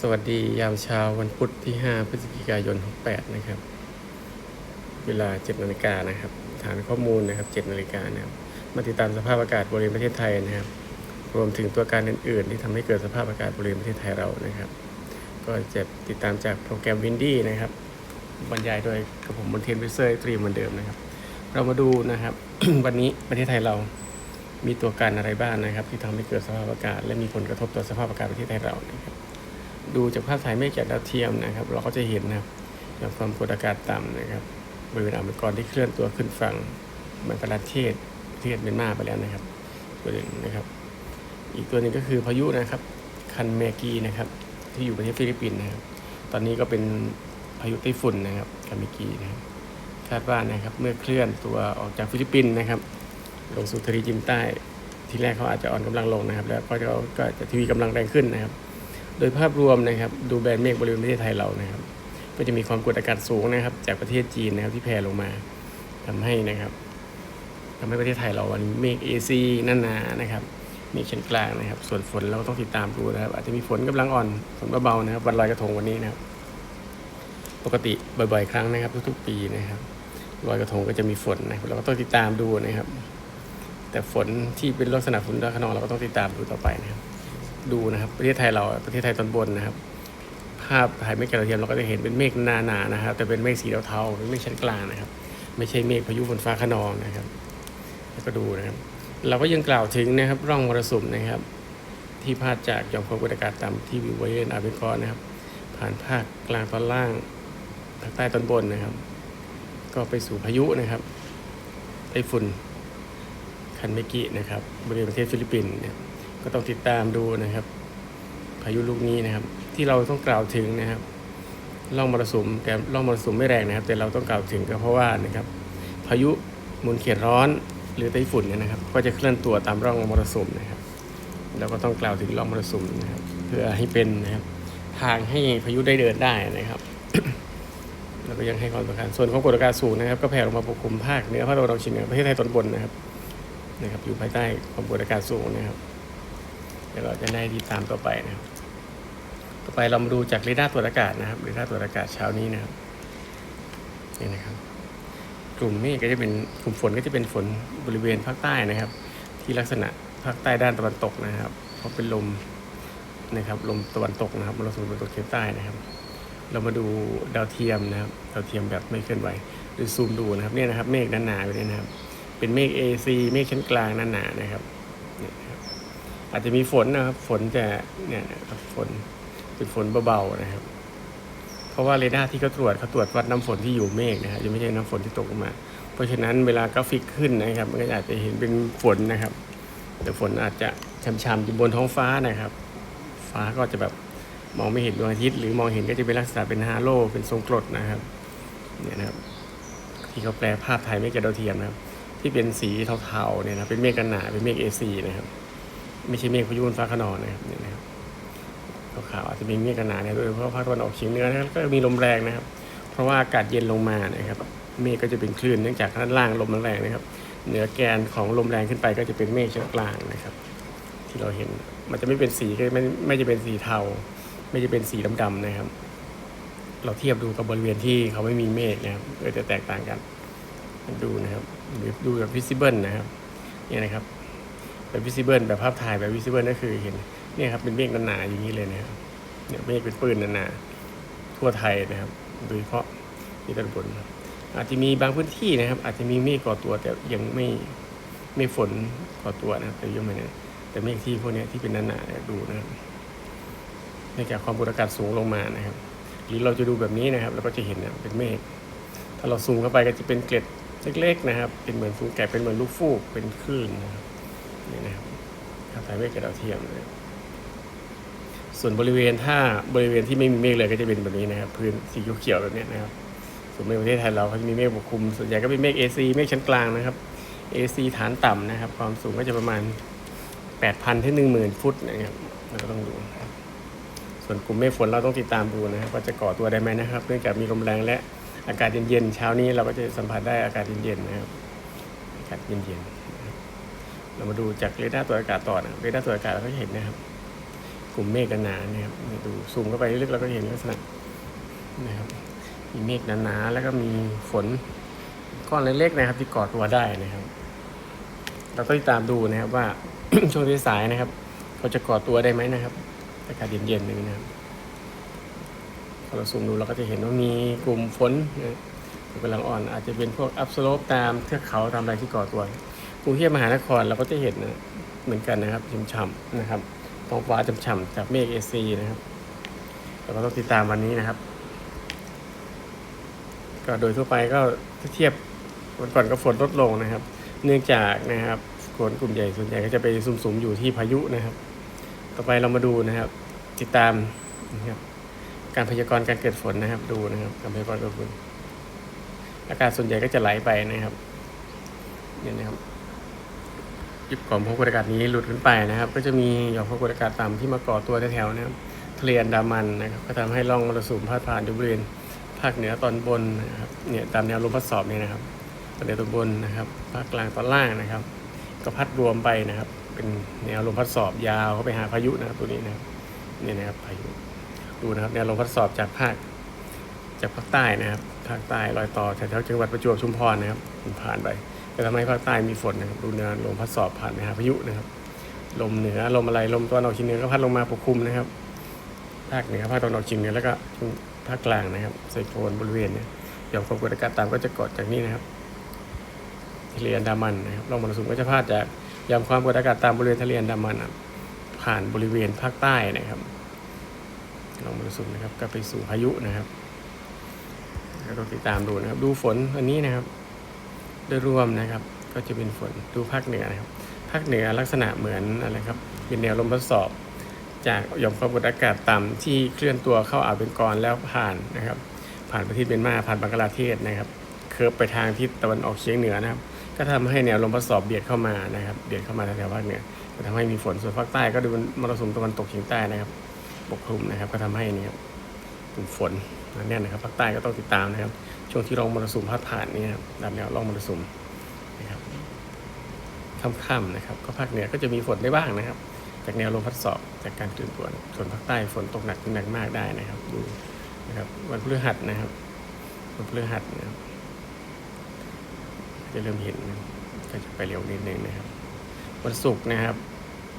สวัสดียามเช้าวันพุธที่ 5 พฤศจิกายน 68 นะครับ เวลา 7 นาฬิกานะครับ ฐานข้อมูลนะครับ 7 นาฬิกานะครับ มาติดตามสภาพอากาศบริเวณประเทศไทยนะครับ รวมถึงตัวการอื่น ๆ ที่ทำให้เกิดสภาพอากาศบริเวณประเทศไทยเรานะครับ ก็จะติดตามจากโปรแกรมวินดี้นะครับ บรรยายโดยกระผมบนเทียนวิเซอร์ตรีเหมือนเดิมนะครับ เรามาดูนะครับ วันนี้ประเทศไทยเรามีตัวการอะไรบ้างนะครับ ที่ทำให้เกิดสภาพอากาศ และมีผลกระทบต่อสภาพอากาศประเทศไทยเรานะครับ ดูจากภาพถ่ายเมฆจากดาวเทียมนะครับ เราก็จะเห็นนะครับหย่อมความกดอากาศต่ำนะครับบริเวณอ่าวเบงกอลที่เคลื่อนตัวขึ้นฝั่งบังกลาเทศประเทศเมียนมาไปแล้วนะครับ ตัวหนึ่งนะครับ อีกตัวหนึ่งก็คือพายุนะครับ คันเมกีนะครับ ที่อยู่ประเทศฟิลิปปินส์นะครับ ตอนนี้ก็เป็นพายุไต้ฝุ่นนะครับคันเมกีนะครับคาดว่านะครับเมื่อเคลื่อนตัวออกจากฟิลิปปินส์นะครับ ลงสู่ทะเลจีนใต้ ที่แรกเขาอาจจะอ่อนกำลังลงนะครับ แล้วก็จะก็จะทวีกำลังแรงขึ้นนะครับ โดยภาพรวมนะครับดูแบนเมฆบริเวณประเทศไทยเรานะครับ ก็จะมีความกดอากาศสูงนะครับ จากประเทศจีนนะครับที่แผ่ลงมาทำให้นะครับทำให้ประเทศไทยเราวันนี้เมฆเอซีหนนานะครับเมฆชั้นกลางนะครับ ส่วนฝนเราก็ต้องติดตามดูนะครับ อาจจะมีฝนกำลังอ่อนฝนเบาๆนะครับ วันลอยกระทงวันนี้นะครับ ปกติบ่อยๆ ครั้งนะครับ ทุกๆปีนะครับลอยกระทงก็จะมีฝนนะครับเราก็ต้องติดตามดูนะครับ แต่ฝนที่เป็นลักษณะฝนฟ้าขนองเราก็ต้องติดตามดูต่อไปนะครับ ดูนะครับ ประเทศไทยเราประเทศไทยตอนบนนะครับ ภาพถ่ายเมฆกระเทียมเราก็จะเห็นเป็นเมฆหนาๆนะครับ แต่เป็นเมฆสีเทาๆเป็นเมฆชั้นกลางนะครับ ไม่ใช่เมฆพายุฝนฟ้าขนองนะครับ แล้วก็ดูนะครับ เราก็ยังกล่าวถึงนะครับ ร่องมรสุมนะครับ ที่พาดจากหย่อมความกดอากาศต่ำที่วิวเวณอาเบกอนะครับ ผ่านภาคกลางตอนล่างภาคใต้ตอนบนนะครับ ก็ไปสู่พายุนะครับไต้ฝุ่นคันเมกินะครับบริเวณประเทศฟิลิปปินส์เนี่ย ก็ต้องติดตามดูนะครับ พายุลูกนี้นะครับ ที่เราต้องกล่าวถึงนะครับร่องมรสุมแต่ร่องมรสุมไม่แรงนะครับ แต่เราต้องกล่าวถึงก็เพราะว่านะครับ พายุมุนเขตร้อนหรือไต้ฝุ่นเนี่ยนะครับ ก็จะเคลื่อนตัวตามร่องมรสุมนะครับเราก็ต้องกล่าวถึงร่องมรสุมนะครับ เพื่อให้เป็นนะครับ ทางให้พายุได้เดินได้นะครับแล้วก็ยังให้ความสำคัญส่วนของกดอากาศสูงนะครับ ก็แผ่ลงมาปกคลุมภาคเหนือภาคตะวันออกเฉียงเหนือประเทศไทยตอนบนนะครับนะครับอยู่ภายใต้ความกดอากาศสูงนะครับ ดี๋ยวเราจะได้ติดตามต่อไปนะครับ ต่อไปเรามาดูจากเรดาร์ตรวจอากาศนะครับเรดาร์ตรวจอากาศเช้านี้นะครับนี่นะครับ กลุ่มเมฆก็จะเป็นกลุ่มฝนก็จะเป็นฝนบริเวณภาคใต้นะครับ ที่ลักษณะภาคใต้ด้านตะวันตกนะครับ เพราะเป็นลมนะครับลมตะวันตกนะครับมรสุมตะวันตกเฉียงใต้นะครับ เรามาดูดาวเทียมนะครับดาวเทียมแบบไม่เคลื่อนไหวหรือซูมดูนะครับเนี่ยนะครับ เมฆหนาๆไปเลยนะครับ เป็นเมฆ AC เมฆชั้นกลางหนาๆนะครับเนี่ยนะครับ อาจจะมีฝนนะครับ ฝนจะเนี่ยนะครับฝนเป็นฝนเบาๆนะครับ เพราะว่าเรดาร์ที่เขาตรวจเขาตรวจวัดน้ำฝนที่อยู่เมฆนะครับจะไม่ใช่น้ำฝนที่ตกลงมา เพราะฉะนั้นเวลากราฟิกขึ้นนะครับ มันก็อาจจะเห็นเป็นฝนนะครับ แต่ฝนอาจจะช้ำๆอยู่บนท้องฟ้านะครับ ฟ้าก็จะแบบมองไม่เห็นดวงอาทิตย์หรือมองเห็นก็จะเป็นลักษณะเป็นฮาโลเป็นทรงกรดนะครับเนี่ยนะครับ ที่เขาแปลภาพถ่ายเมฆดาวเทียมนะครับ ที่เป็นสีเทาๆเนี่ยนะเป็นเมฆกันหนาเป็นเมฆเอซีนะครับ ไม่ใช่เมฆพายุฝนฟ้าขนองนะครับเนี่ยนะครับขาวอาจจะมีเมฆกันหนาเนี่ยโดยเฉพาะภาคตะวันออกเฉียงเหนือนะครับก็มีลมแรงนะครับ เพราะว่าอากาศเย็นลงมานะครับ เมฆก็จะเป็นคลื่นเนื่องจากด้านล่างลมมันแรงนะครับ เหนือแกนของลมแรงขึ้นไปก็จะเป็นเมฆชั้นกลางนะครับ ที่เราเห็นมันจะไม่เป็นสีไม่ไม่จะเป็นสีเทา ไม่จะเป็นสีดำๆนะครับ เราเทียบดูกับบริเวณที่เขาไม่มีเมฆนะครับก็จะแตกต่างกัน ดูนะครับดูแบบ visible นะครับเนี่ยนะครับ แบบ visible แบบภาพถ่ายแบบ visible ก็คือเห็นเนี่ยครับเป็นเมฆหนาๆอย่างนี้เลยนะครับเนี่ยเมฆเป็นปืนหนาๆทั่วไทยนะครับ โดยเฉพาะที่ตอนบนอาจจะมีบางพื้นที่นะครับ อาจจะมีเมฆก่อตัวแต่ยังไม่ไม่ฝนก่อตัวนะครับแต่ยังไม่นะแต่เมฆที่พวกนี้ที่เป็นหนาๆเนี่ยดูนะครับเนื่องจากความกดอากาศสูงลงมานะครับหรือเราจะดูแบบนี้นะครับเราก็จะเห็นเนี่ยเป็นเมฆถ้าเราซูมเข้าไปก็จะเป็นเกล็ดเล็กๆนะครับ เป็นเหมือนฟูงแกะเป็นเหมือนลูกฟูกเป็นคลื่นนะครับ นี่นะครับภาพถ่ายเมฆกับดาวเทียมนะส่วนบริเวณถ้าบริเวณที่ไม่มีเมฆเลยก็จะเป็นแบบนี้นะครับ พื้นสีเขียวๆแบบนี้นะครับ ส่วนในประเทศไทยเราเขาจะมีเมฆปกคลุม ส่วนใหญ่ก็เป็นเมฆ AC เมฆชั้นกลางนะครับ AC ฐานต่ำนะครับ ความสูงก็จะประมาณ 8,000ถึง10,000 ฟุตนะครับเราก็ต้องดูครับส่วนกลุ่มเมฆฝนเราต้องติดตามดูนะครับว่าจะก่อตัวได้ไหมนะครับ เนื่องจากมีลมแรงและอากาศเย็นๆเช้านี้เราก็จะสัมผัสได้อากาศเย็นๆนะครับอากาศเย็นๆ เรามาดูจากเรดาร์ตรวอากาศต่อนะครับเรดาร์ตรวอากาศเราก็จะเห็นนะครับ กลุ่มเมฆหนาๆนะครับดูซูมเข้าไปลึกๆเราก็เห็นลักษณะนะครับมีเมฆหนาๆแล้วก็มีฝนก้อนเล็กๆนะครับ ที่ก่อตัวได้นะครับ เราต้องติดตามดูนะครับว่าช่วงสายนะครับเขาจะก่อตัวได้ไหมนะครับอากาศเย็นๆอย่งนี้นะครับพอเราซูมดูเราก็จะเห็นว่ามีกลุ่มฝนนะกำลังอ่อนอาจจะเป็นพวกอัพสโลปตามเทือกเขาตามอะไรที่ก่อตัว รุงเทพมหานครเราก็จะเห็นนะเหมือนกันนะครับช่ำๆนะครับท้องฟ้าช่ำๆจากเมฆเอซีนะครับเราก็ต้องติดตามวันนี้นะครับ ก็โดยทั่วไปก็ถ้าเทียบวันก่อนก็ฝนลดลงนะครับ เนื่องจากนะครับฝนกลุ่มใหญ่ส่วนใหญ่ก็จะไปซุ่มๆอยู่ที่พายุนะครับ ต่อไปเรามาดูนะครับ ติดตามนะครับการพยากรณ์การเกิดฝนนะครับ ดูนะครับการพยากรณ์การเกิดฝนอากาศส่วนใหญ่ก็จะไหลไปนะครับเนี่ยนะครับ ยุดความกดอากาศนี้หลุดขึ้นไปนะครับ ก็จะมีหย่อมควกดอากาศต่ำที่มาก่อตัวแถวๆนะครับทะเลอันดามันนะครับ ก็ทำให้ร่องมรสุมพาดผ่านอยู่บริเวณภาคเหนือตอนบนนะครับเนี่ยตามแนวลมพัดสอบเนี่ยนะครับตอนเหนือตอนบนนะครับภาคกลางตอนล่างนะครับ ก็พัดรวมไปนะครับ เป็นแนวลมพัดสอบยาวเข้าไปหาพายุนะครับตัวนี้นะครับนี่นะครับพายุดูนะครับแนวลมพัดสอบจากภาคจากภาคใต้นะครับภาคใต้รอยต่อแถวๆจังหวัดประจวบชุมพรนะครับมันผ่านไป ก็ทำให้ภาคใต้มีฝนนะครับดูแนวลมพัดสอบผ่านไปหาพายุนะครับ ลมเหนือลมอะไรลมตะวันออกเฉียงเหนือก็พัดลงมาปกคลุมนะครับภาคเหนือภาคตะวันออกเฉียงเหนือแล้วก็ภาคกลางนะครับไซโคลนบริเวณเนี่ยหย่อมความกดอากาศต่ำก็จะกดจากนี้นะครับทะเลอันดามันนะครับร่องมรสุมก็จะพาดจากหย่อมความกดอากาศต่ำบริเวณทะเลอันดามันผ่านบริเวณภาคใต้นะครับร่องมรสุมนะครับก็ไปสู่พายุนะครับก็ต้องติดตามดูนะครับ ดูฝนวันนี้นะครับ โดยรวมนะครับ ก็จะเป็นฝนดูภาคเหนือนะครับ ภาคเหนือลักษณะเหมือนอะไรครับเป็นแนวลมทดสอบ จากหย่อมความกดอากาศต่ำที่เคลื่อนตัวเข้าอ่าวเบงกอลแล้วผ่านนะครับ ผ่านประเทศเมียนมาผ่านบังกลาเทศนะครับเคิร์ฟไปทางทิศตะวันออกเฉียงเหนือนะครับ ก็ทำให้แนวลมพัดสอบเบียดเข้ามานะครับเบียดเข้ามาแถวภาคเหนือก็ทำให้มีฝนส่วนภาคใต้ก็ดูเป็นมรสุมตะวันตกเฉียงใต้นะครับปกคลุมนะครับก็ทำให้นี่ครับกลุ่มฝนนั่นนี่ยนะครับภาคใต้ก็ต้องติดตามนะครับ ช่วงที่ร่องมรสุมพัดผ่านนี่ครับตามแนวร่องมรสุมนะครับค่ำๆนะครับ ก็ภาคเหนือก็จะมีฝนได้บ้างนะครับ จากแนวลมพัดสอบจากการตื่นตัวส่วนภาคใต้ฝนตกหนักถึงหนักมากได้นะครับ ดูนะครับวันพฤหัสนะครับวันพฤหัสนะครับจะเริ่มเห็นนะก็จะไปเร็วนิดนึงนะครับวันศุกร์นะครับ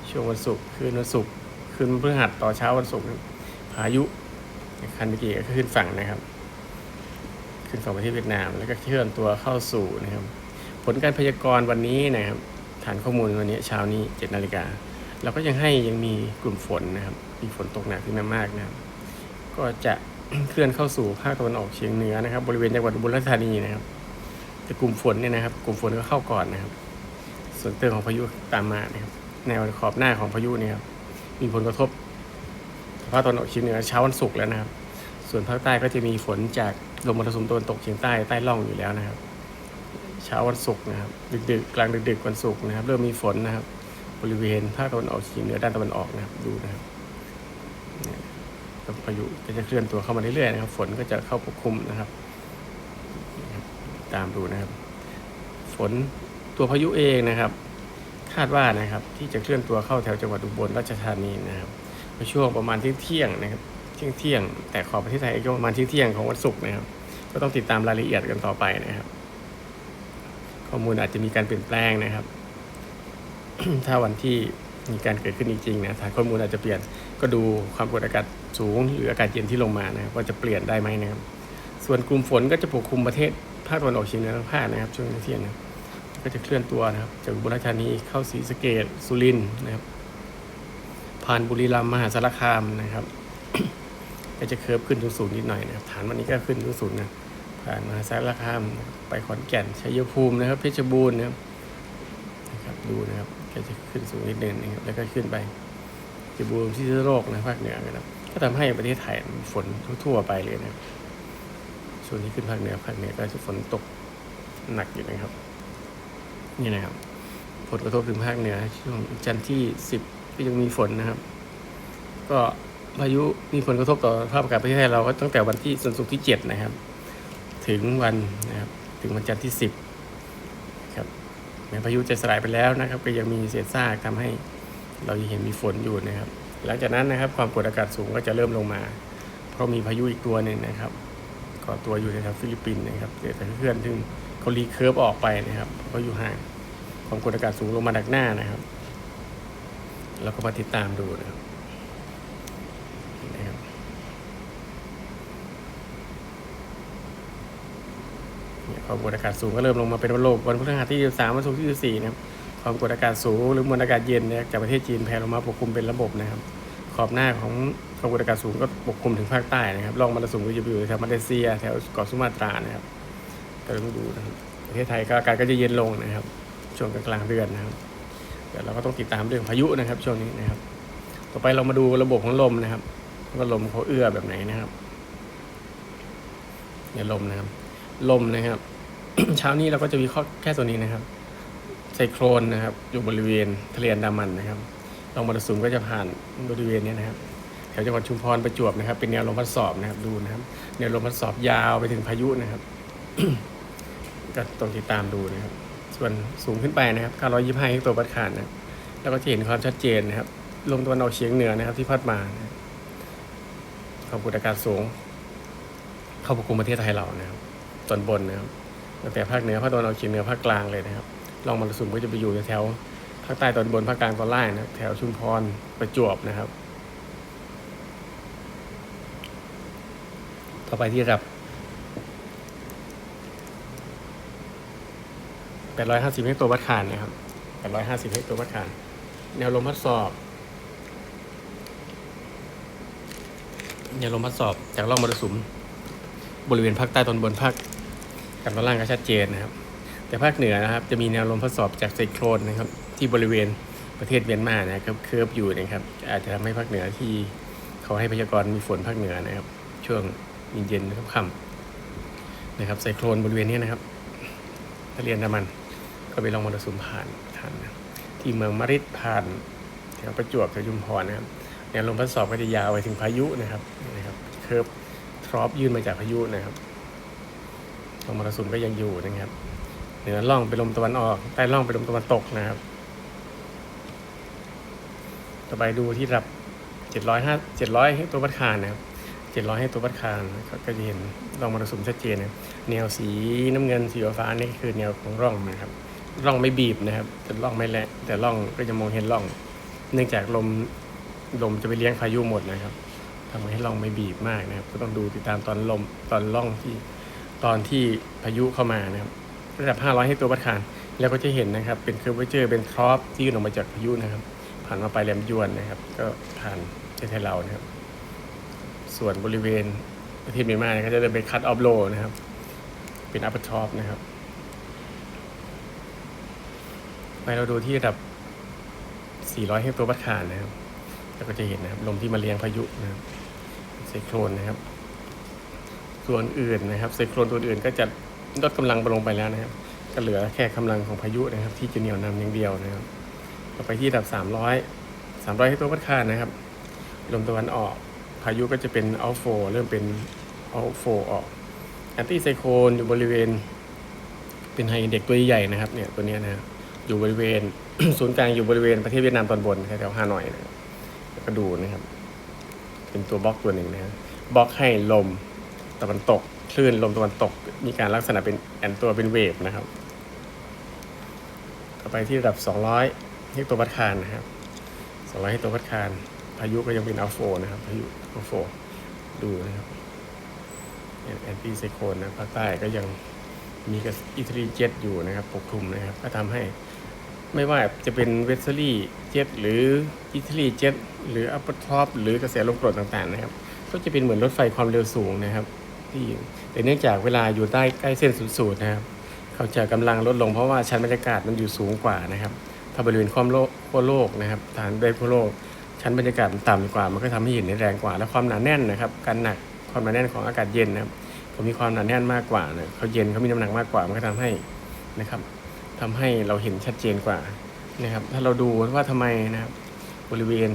ช่วงวันศุกร์คืนวันศุกร์คืนพฤหัสต่อเช้าวันศุกร์พายุคันเมื่อกี้ก็ขึ้นฝั่งนะครับ ขึ้นฝั่งประเทศเวียดนาม แล้วก็เคลื่อนตัวเข้าสู่นะครับ ผลการพยากรณ์วันนี้นะครับ ฐานข้อมูลวันนี้เช้านี้7นาฬิกาเราก็ยังให้ยังมีกลุ่มฝนนะครับ มีฝนตกหนักขึ้นมามากนะครับ ก็จะเคลื่อนเข้าสู่ภาคตะวันออกเฉียงเหนือนะครับ บริเวณจังหวัดอุบลราชธานีนะครับ แต่กลุ่มฝนเนี่ยนะครับ กลุ่มฝนก็เข้าก่อนนะครับ ส่วนเตือนของพายุตามมานะครับ แนวขอบหน้าของพายุเนี่ยครับ มีผลกระทบภาคตะวันออกเฉียงเหนือเช้าวันศุกร์แล้วนะครับ ส่วนภาคใต้ก็จะมีฝนจาก ลมมรสุมตะวันตกเฉียงใต้ใต้ร่องอยู่แล้วนะครับ เช้าวันศุกร์นะครับ ดึกๆ กลางดึกๆวันศุกร์นะครับ เริ่มมีฝนนะครับ บริเวณภาคตะวันออกเฉียงเหนือด้านตะวันออกนะครับดูนะครับเนี่ยก็พายุก็จะเคลื่อนตัวเข้ามาเรื่อยๆนะครับ ฝนก็จะเข้าปกคลุมนะครับ ตามดูนะครับ ฝนตัวพายุเองนะครับ คาดว่านะครับ ที่จะเคลื่อนตัวเข้าแถวจังหวัดอุบลราชธานีนะครับในช่วงประมาณเที่ยงนะครับ เที่ยงเที่ยงแต่ขอบประเทศไทยก็ประมาณเที่ยงเที่ยงของวันศุกร์นะครับ ก็ต้องติดตามรายละเอียดกันต่อไปนะครับ ข้อมูลอาจจะมีการเปลี่ยนแปลงนะครับ ถ้าวันที่มีการเกิดขึ้นจริงๆนะฐานข้อมูลอาจจะเปลี่ยนก็ดูความกดอากาศสูง หรืออากาศเย็นที่ลงมานะครับว่าจะเปลี่ยนได้ไหมนะครับ ส่วนกลุ่มฝนก็จะปกคลุมประเทศภาคตะวันออกเฉียงเหนือทั้งภาคนะครับ ช่วงเที่ยงนะก็จะเคลื่อนตัวนะครับ จากอุบลราชธานีเข้าศรีสะเกษสุรินทร์นะครับผ่านบุรีรัมย์มหาสารคามนะครับ ก็จะเคิร์ฟขึ้นสูงๆนิดหน่อยนะครับฐานวันนี้ก็ขึ้นสูงๆนะผ่านมาสารคามนะครับไปขอนแก่นชัยภูมินะครับเพชรบูรณ์นะครับนะครับดูนะครับก็จะขึ้นสูงนิดนึงนะครับแล้วก็ขึ้นไปเพชรบูรณ์ที่โลกนะภาคเหนือนะครับ ก็ทำให้ประเทศไทยฝนทั่วไปเลยนะครับส่วนที่ขึ้นภาคเหนือภาคเหนือก็จะฝนตกหนักอยู่นะครับ นี่นะครับ ผลกระทบถึงภาคเหนือช่วงจันทร์ที่สิบก็ยังมีฝนนะครับ ก็ พายุมีผลกระทบต่อสภาพอากาศประเทศไทยเราก็ตั้งแต่วันที่ส่วนสุกที่เจ็ดนะครับ ถึงวันนะครับถึงวันจันทร์ที่สิบครับแม้พายุจะสลายไปแล้วนะครับ ก็ยังมีเศษซากทำให้เรายังเห็นมีฝนอยู่นะครับ หลังจากนั้นนะครับ ความกดอากาศสูงก็จะเริ่มลงมา เพราะมีพายุอีกตัวหนึ่งนะครับก่อตัวอยู่ในแถวฟิลิปปินส์นะครับเกิดจากเคลื่อนซึ่งเขารีเคิร์ฟออกไปนะครับเขาอยู่ห่างความกดอากาศสูงลงมาดักหน้านะครับเราก็มาติดตามดูนะครับ เนี่ย ความกดอากาศสูงก็เริ่มลงมาเป็นวันโลกวันพฤหัสที่13วันศุกร์ที่14นะครับความกดอากาศสูงหรือมวลอากาศเย็นเนี่ยจากประเทศจีนแผ่ลงมาปกคลุมเป็นระบบนะครับ ขอบหน้าของความกดอากาศสูงก็ปกคลุมถึงภาคใต้นะครับร่องมรสุมก็จะอยู่แถวมาเลเซียแถวเกาะสุมาตรานะครับก็ต้องดูนะครับประเทศไทยก็อากาศก็จะเย็นลงนะครับ ช่วงกลางๆเดือนนะครับเดี๋ยวเราก็ต้องติดตามเรื่องพายุนะครับช่วงนี้นะครับ ต่อไปเรามาดูระบบของลมนะครับว่าลมเขาเอื้อแบบไหนนะครับเนี่ยลมนะครับ ลมนะครับ เช้านี้เราก็จะวิเคราะห์แค่ตัวนี้นะครับไซโครนนะครับ อยู่บริเวณทะเลอันดามันนะครับลมมรสุมก็จะผ่านบริเวณนี้นะครับแถวจังหวัดชุมพรประจวบนะครับ เป็นแนวลมพัดสอบนะครับดูนะครับแนวลมพัดสอบยาวไปถึงพายุนะครับก็ต้องติดตามดูนะครับ ส่วนสูงขึ้นไปนะครับ 925เฮกโตปาสคาลนะครับแล้วก็จะเห็นความชัดเจนนะครับ ลมตะวันออกเฉียงเหนือนะครับ ที่พัดมานะครับความกดอากาศสูง เข้าปกคลุมประเทศไทยเรานะครับ ตอนบนนะครับตั้งแต่ภาคเหนือภาคตะวันออกเฉียงเหนือภาคกลางเลยนะครับลองมรสุมก็จะไปอยู่แถวภาคใต้ตอนบนภาคกลางตอนล่างนะแถวชุมพรประจวบนะครับ ต่อไปที่ระดับ850เฮกโตปาสคาลนะครับ850เฮกโตปาสคาลแนวลมพัดสอบ แนวลมพัดสอบจากร่องมรสุม บริเวณภาคใต้ตอนบนภาค กลางตอนล่างก็ชัดเจนนะครับ แต่ภาคเหนือนะครับจะมีแนวลมพัดสอบจากไซโครนนะครับที่บริเวณประเทศเมียนมานะครับเคิร์ฟอยู่นะครับ อาจจะทำให้ภาคเหนือที่เขาให้พยากรณ์มีฝนภาคเหนือนะครับ ช่วงเย็นๆค่ำๆนะครับไซโครนบริเวณนี้นะครับทะเลอันดามันก็ไปลองมรสุมผ่านผ่านนะที่เมืองมะริดผ่านแถวประจวบแถวยุมพรนะครับแนวลมพัดสอบก็จะยาวไปถึงพายุนะครับนี่นะครับเคิร์ฟทรอปยื่นมาจากพายุนะครับ ลมมรสุมก็ยังอยู่นะครับ เหนือล่องเป็นลมตะวันออก ใต้ล่องเป็นลมตะวันตกนะครับ ต่อไปดูที่ระดับ705 700ให้ตัววัดคานนะครับ700 ให้ตัววัดคานก็จะเห็นร่องมรสุมชัดเจนนะแนวสีน้ำเงินสีฟ้านี่คือแนวของร่องนะครับ ร่องไม่บีบนะครับ แต่ร่องไม่แหละแต่ร่องก็จะมองเห็นร่อง เนื่องจากลมลมจะไปเลี้ยงพายุหมดนะครับทำให้ร่องไม่บีบมากนะครับ ก็ต้องดูติดตามตอนลมตอนร่องที่ ตอนที่พายุเข้ามานะครับระดับ 500 ให้ตัววัดคานแล้วก็จะเห็นนะครับเป็นเคอร์เวเจอร์เป็นทรอปที่ยื่นออกมาจากพายุนะครับ ผ่านมาไปแหลมยวนนะครับ ก็ผ่านประเทศเรานะครับ ส่วนบริเวณประเทศเมียนมาเนี่ยก็จะเดินเป็นคัตออฟโลนะครับ เป็นอัปเปอร์ท็อปนะครับไปเราดูที่ระดับ 400เฮกโตปาสคาลนะครับแล้วก็จะเห็นนะครับลมที่มาเลี้ยงพายุนะครับไซโครนนะครับ ส่วนอื่นนะครับไซโครนตัวอื่นก็จะลดกำลังลงไปแล้วนะครับ ก็เหลือแค่กำลังของพายุนะครับ ที่จะเหนี่ยวนำอย่างเดียวนะครับต่อไปที่ระดับ 300 300เฮกโตปาสคาลนะครับ ลมตะวันออก พายุก็จะเป็นอัลโฟเริ่มเป็นอัลโฟออกแอนตี้ไซโคลนอยู่บริเวณ เป็นไฮเด็กตัวใหญ่ๆนะครับเนี่ยตัวนี้นะครับอยู่บริเวณศูนย์กลางอยู่บริเวณประเทศเวียดนามตอนบนแถวฮานอยนะครับก็ดูนะครับ เป็นตัวบล็อกตัวหนึ่งนะครับบล็อกให้ลม ตะวันตก คลื่นลมตะวันตก มีการลักษณะเป็นแอนตัวเป็นเวฟนะครับ ต่อไปที่ระดับ 200เฮกโตปาสคาลนะครับ 200เฮกโตปาสคาลพายุก็ยังเป็นอัลโฟนะครับ พายุอัลโฟดูนะครับแอนตี้ไซโคลนนะภาคใต้ก็ยังมีกับอิตาลีเจ็ตอยู่นะครับ ปกคลุมนะครับ ก็ทำให้ไม่ว่าจะเป็นเวสเซอรี่เจ็ตหรืออิตาลีเจ็ตหรืออัปเปอร์ท็อปหรือกระแสลมกรดต่างๆนะครับ ก็จะเป็นเหมือนรถไฟความเร็วสูงนะครับ ที่แต่เนื่องจากเวลาอยู่ใต้ใกล้เส้นศูนย์สูตรนะครับ เขาจะกำลังลดลงเพราะว่าชั้นบรรยากาศมันอยู่สูงกว่านะครับ ถ้าบริเวณความโลกขั้วโลกนะครับฐานใบขั้วโลก ชั้นบรรยากาศมันต่ำกว่า มันก็ทำให้เห็นได้แรงกว่า และความหนาแน่นนะครับ การหนักความหนาแน่นของอากาศเย็นนะครับเขามีความหนาแน่นมากกว่านะเขาเย็นเขามีน้ำหนักมากกว่า มันก็ทำให้นะครับทำให้เราเห็นชัดเจนกว่านะครับ ถ้าเราดูว่าทำไมนะครับบริเวณ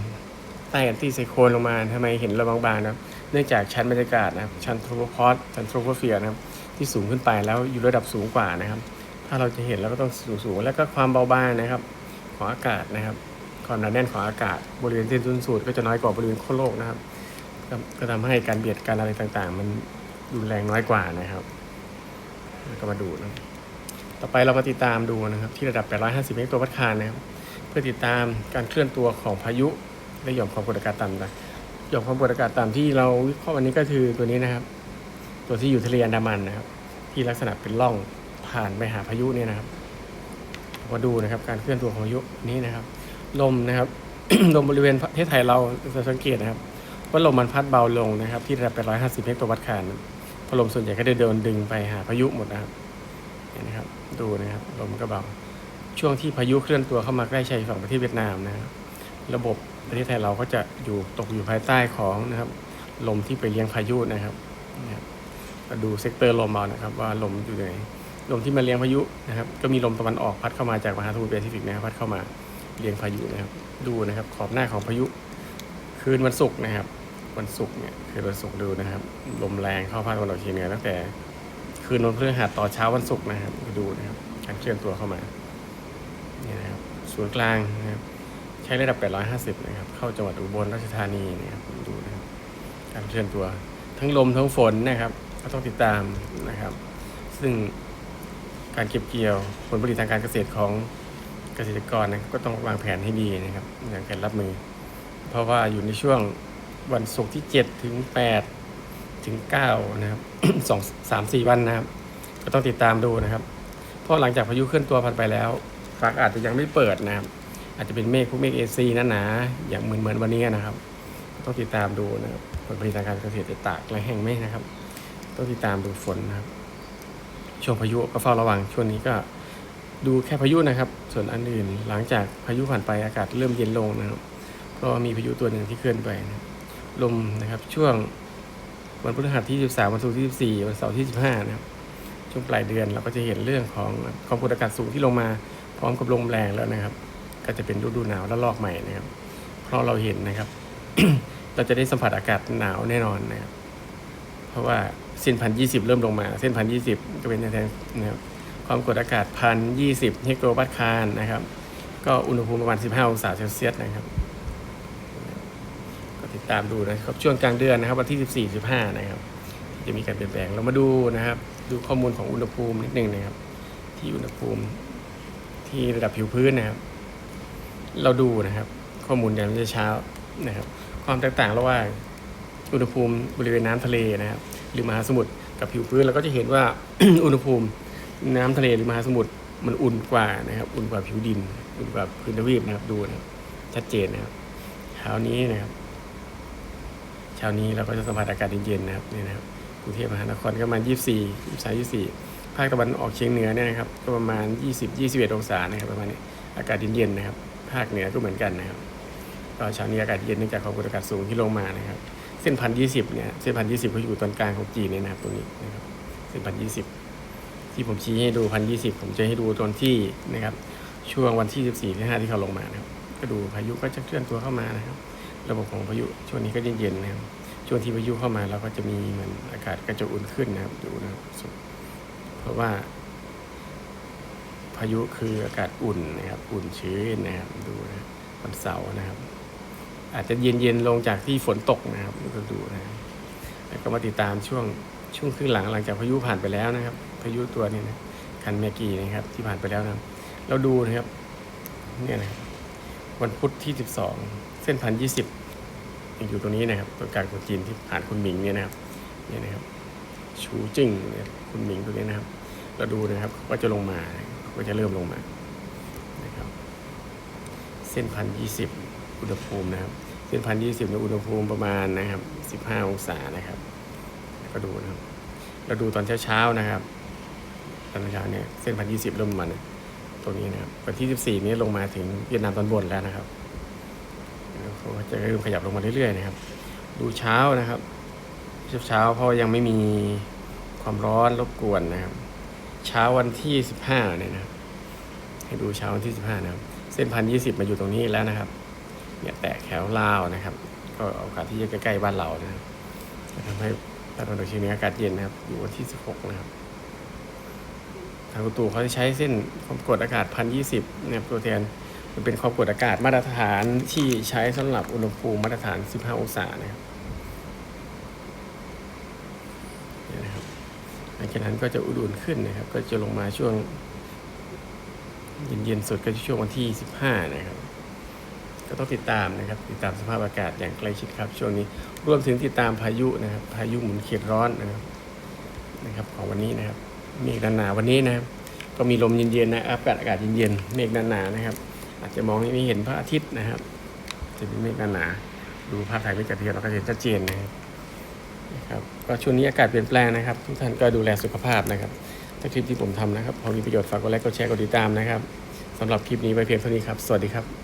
ใต้แอนตี้ไซโคลนลงมาทำไมเห็นเราบางๆนะครับ เนื่องจากชั้นบรรยากาศนะครับชั้นโทรโพสชั้นโทรโพเฟียนะครับที่สูงขึ้นไปแล้วอยู่ระดับสูงกว่านะครับ ถ้าเราจะเห็นเราก็ต้องสูงสูงๆแล้วก็ความเบาบางนะครับของอากาศนะครับความหนาแน่นของอากาศบริเวณเส้นศูนย์สูตรก็จะน้อยกว่าบริเวณขั้วโลกนะครับ ก็ก็ทำให้การเบียดกันอะไรต่างๆ มันรุนแรงน้อยกว่านะครับก็มาดูนะต่อไปเรามาติดตามดูนะครับ ที่ระดับ 850 เมกตัววัดคานนะครับ เพื่อติดตามการเคลื่อนตัวของพายุและหย่อมความกดอากาศต่ำนะ หย่อมความกดอากาศต่ำที่เราวิเคราะห์วันนี้ก็คือตัวนี้นะครับ ตัวที่อยู่ทะเลอันดามันนะครับ ที่ลักษณะเป็นร่องผ่านไปหาพายุเนี่ยนะครับมาดูนะครับ การเคลื่อนตัวของพายุนี้นะครับ ลมนะครับ ลมบริเวณประเทศไทยเราจะสังเกตนะครับว่าลมมันพัดเบาลงนะครับ ที่ระดับ850เมตรต่อวัตต์คานพราะลมส่วนใหญ่ก็จะเดินดึงไปหาพายุหมดนะครับเห็นนะครับ ดูนะครับลมก็เบาช่วงที่พายุเคลื่อนตัวเข้ามาใกล้ชายฝั่งประเทศเวียดนามนะครับ ระบบ ประเทศไทยเราก็จะอยู่ตกอยู่ภายใต้ของนะครับ ลมที่ไปเลี้ยงพายุนะครับดูเซกเตอร์ลมเอานะครับว่าลมอยู่ไหนลมที่มาเลี้ยงพายุนะครับ ก็มีลมตะวันออกพัดเข้ามาจากมหาสมุทรแปซิฟิกนะครับพัดเข้ามาเลี้ยงพายุนะครับ ดูนะครับ ขอบหน้าของพายุ คืนวันศุกร์นะครับ วันศุกร์เนี่ยคืนวันศุกร์ดูนะครับ ลมแรงเข้าภาคตะวันออกเฉียงเหนือตั้งแต่คืนวันพฤหัสต่อเช้าวันศุกร์นะครับดูนะครับ การเคลื่อนตัวเข้ามานี่นะครับศูนย์กลางนะครับ ใช้ระดับ 850 นะครับ เข้าจังหวัดอุบลราชธานีนะครับดูนะครับการเคลื่อนตัว ทั้งลมทั้งฝนนะครับ ก็ต้องติดตามนะครับ ซึ่งการเก็บเกี่ยวผลผลิตทางการเกษตรของเกษตรกรนะครับก็ต้องวางแผนให้ดีนะครับในการรับมือ เพราะว่าอยู่ในช่วงวันศุกร์ที่ 7 ถึง 8 ถึง 9 นะครับสองสามสี่วันนะครับ ก็ต้องติดตามดูนะครับ เพราะหลังจากพายุเคลื่อนตัวผ่านไปแล้วฟ้าอาจจะยังไม่เปิดนะครับ อาจจะเป็นเมฆพวกเมฆเอซีหนาอย่างเหมือนเหมือนวันนี้นะครับ ต้องติดตามดูนะครับผลผลิตทางการเกษตรจะตากและแห้งไหมนะครับ ต้องติดตามดูฝนนะครับ ช่วงพายุก็เฝ้าระวังช่วงนี้ก็ดูแค่พายุนะครับ ส่วนอันอื่นหลังจากพายุผ่านไปอากาศเริ่มเย็นลงนะครับ เพราะมีพายุตัวหนึ่งที่เคลื่อนไปนะลมนะครับ ช่วงวันพฤหัสที่ 13 วันศุกร์ที่ 14 วันเสาร์ที่ 15 นะครับ ช่วงปลายเดือนเราก็จะเห็นเรื่องของความกดอากาศสูงที่ลงมาพร้อมกับลมแรงแล้วนะครับ ก็จะเป็นฤดูหนาวและลอกใหม่นะครับ เพราะเราเห็นนะครับ เราจะได้สัมผัสอากาศหนาวแน่นอนนะครับ เพราะว่าเส้นพันยี่สิบเริ่มลงมา เส้นพันยี่สิบก็เป็นแทนนะครับ ความกดอากาศพันยี่สิบเฮกโตปาสคาลนะครับ ก็อุณหภูมิประมาณ15องศาเซลเซียสนะครับ ก็ติดตามดูนะครับ ช่วงกลางเดือนนะครับ วันที่14 15นะครับ จะมีการเปลี่ยนแปลง เรามาดูนะครับ ดูข้อมูลของอุณหภูมินิดนึงนะครับ ที่อุณหภูมิที่ระดับผิวพื้นนะครับ เราดูนะครับ ข้อมูลยามเช้านะครับ ความแตกต่างระหว่างอุณหภูมิบริเวณน้ำทะเลนะครับ หรือมหาสมุทรกับผิวพื้นเราก็จะเห็นว่าอุณหภูมิน้ำทะเลหรือมหาสมุทรมันอุ่นกว่านะครับ อุ่นกว่าผิวดิน อุ่นกว่าพื้นทวีปนะครับดูนะชัดเจนนะครับเช้านี้นะครับเช้านี้เราก็จะสัมผัสอากาศเย็นๆนะครับนี่นะครับกรุงเทพมหานครก็ประมาณ 24 23 24 ภาคตะวันออกเฉียงเหนือเนี่ยนะครับ ก็ประมาณ 20 21 องศานะครับประมาณนี้อากาศเย็นๆนะครับ ภาคเหนือก็เหมือนกันนะครับก็เช้านี้อากาศเย็นเนื่องจากความกดอากาศสูงที่ลงมานะครับ เส้นพันยี่สิบเนี่ยเส้นพันยี่สิบเขาอยู่ตอนกลางของจีนเนี่ยนะครับตรงนี้นะครับเส้นพันยี่สิบที่ผมชี้ให้ดูพันยี่สิบผมจะให้ดูตอนที่นะครับ ช่วงวันที่สิบสี่ที่ห้าที่เขาลงมานะครับ ก็ดูพายุก็จะเคลื่อนตัวเข้ามานะครับ ระบบของพายุช่วงนี้ก็เย็นๆนะครับช่วงที่พายุเข้ามาเราก็จะมีเหมือนอากาศก็จะอุ่นขึ้นนะครับดูนะครับเพราะว่า พายุคืออากาศอุ่นนะครับ อุ่นชื้นนะครับ ดูนะวันเสาร์นะครับ อาจจะเย็นๆลงจากที่ฝนตกนะครับก็ดูนะแล้วก็มาติดตามช่วงช่วงครึ่งหลังหลังจากพายุผ่านไปแล้วนะครับ พายุตัวนี้นะคันเมกีนะครับ ที่ผ่านไปแล้วนะเราดูนะครับเนี่ยนะวันพุธที่12เส้นพันยี่สิบยังอยู่ตรงนี้นะครับ ตัวกลางของจีนที่ผ่านคุณหมิงเนี่ยนะครับเนี่ยนะครับชูจิ้งเนี่ยคุณหมิงตัวนี้นะครับ เราดูนะครับเขาก็จะลงมาเขา ก็จะเริ่มลงมานะครับเส้นพันยี่สิบอุณหภูมินะครับเส้นพันยี่สิบในอุณหภูมิประมาณนะครับสิบห้าองศานะครับ ก็ดูนะครับ เราดูตอนเช้าๆนะครับ ตอนเช้าเนี่ยเส้นพันยี่สิบเริ่มมาเนี่ยตรงนี้นะครับวันที่สิบสี่นี้ลงมาถึงเวียดนามตอนบนแล้วนะครับเขาก็จะเริ่มขยับลงมาเรื่อยๆนะครับ ดูเช้านะครับเช้าเพราะยังไม่มีความร้อนรบกวนนะครับ เช้าวันที่สิบห้าเนี่ยนะครับ ให้ดูเช้าวันที่สิบห้านะครับ เส้นพันยี่สิบมาอยู่ตรงนี้แล้วนะครับ เนี่ยแตะแถวลาวนะครับ ก็โอกาสที่จะใกล้ๆบ้านเรานะครับจะทำให้ตะวันตกเฉียงเหนืออากาศเย็นนะครับ อยู่วันที่สิบหกนะครับทางอุตุเขาจะใช้เส้นความกดอากาศพันยี่สิบนะครับตัวแทนมันเป็นความกดอากาศมาตรฐานที่ใช้สำหรับอุณหภูมิมาตรฐาน 15 องศานะครับเนี่ยนะครับห ลังจากนั้นก็จะอุ่นขึ้นนะครับ ก็จะลงมาช่วงเย็นๆสุดก็จะช่วงวันที่ 15 นะครับ ก็ต้องติดตามนะครับ ติดตามสภาพอากาศอย่างใกล้ชิดครับ ช่วงนี้รวมถึงติดตามพายุนะครับ พายุหมุนเขตร้อนนะครับนะครับ ของวันนี้นะครับ เมฆหนาๆวันนี้นะครับ ก็มีลมเย็นๆนะอากาศอากาศเย็นๆเมฆหนาๆนะครับ อาจจะมองไม่เห็นพระอาทิตย์นะครับ จะเป็นเมฆหนาๆดูภาพถ่ายไม่กระเทียมเราก็จะเห็นชัดเจนนะครับ ครับก็ช่วงนี้อากาศเปลี่ยนแปลงนะครับ ทุกท่านก็ดูแลสุขภาพนะครับถ้าคลิปที่ผมทำนะครับพอมีประโยชน์ฝากกดไลค์กดแชร์กดติดตามนะครับสำหรับคลิปนี้ไปเพียงเท่านี้ครับ สวัสดีครับ